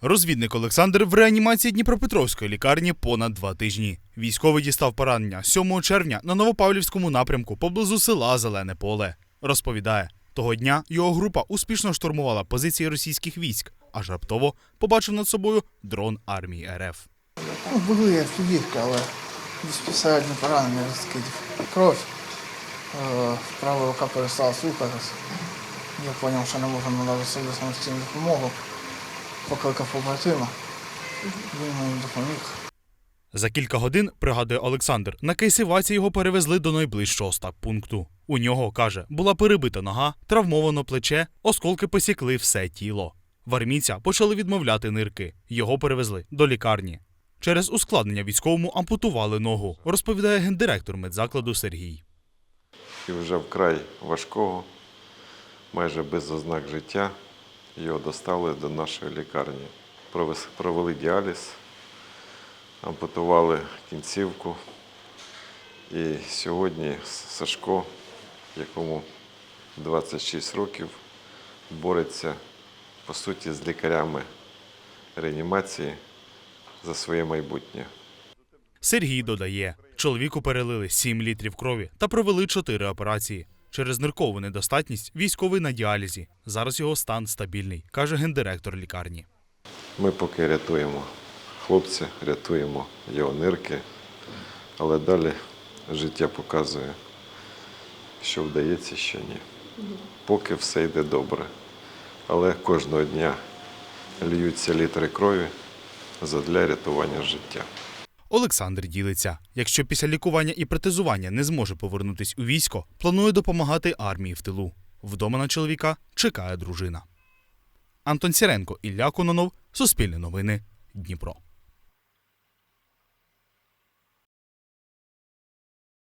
Розвідник Олександр в реанімації Дніпропетровської лікарні понад два тижні. Військовий дістав поранення 7 червня на Новопавлівському напрямку поблизу села Зелене Поле. Розповідає, того дня його група успішно штурмувала позиції російських військ, аж раптово побачив над собою дрон армії РФ. Ну, були я фігівки, але безпосередньо поранення від скидів. Кров. Е, Права рука перестала слухатись. Я зрозумів, що не можу надати собі самостійну допомогу. Покликав побратима. Він мені допоміг. За кілька годин, пригадує Олександр, на кейсиваці його перевезли до найближчого стаб-пункту. У нього, каже, була перебита нога, травмовано плече, осколки посікли все тіло. В армійця почали відмовляти нирки. Його перевезли до лікарні. Через ускладнення військовому ампутували ногу, розповідає гендиректор медзакладу Сергій. і вже вкрай важкого, майже без ознак життя, його доставили до нашої лікарні. Провели діаліз, ампутували кінцівку. І сьогодні Сашко, якому 26 років, бореться по суті з лікарями реанімації за своє майбутнє. Сергій додає, чоловіку перелили 7 літрів крові та провели 4 операції. Через ниркову недостатність військовий на діалізі. Зараз його стан стабільний, каже гендиректор лікарні. Ми поки рятуємо хлопця, рятуємо його нирки, але далі життя показує, що вдається, що ні. Поки все йде добре. Але кожного дня льються літри крові задля рятування життя. Олександр ділиться. Якщо після лікування і протезування не зможе повернутись у військо, планує допомагати армії в тилу. Вдома на чоловіка чекає дружина. Антон Сіренко, Ілля Кононов, Суспільне новини, Дніпро.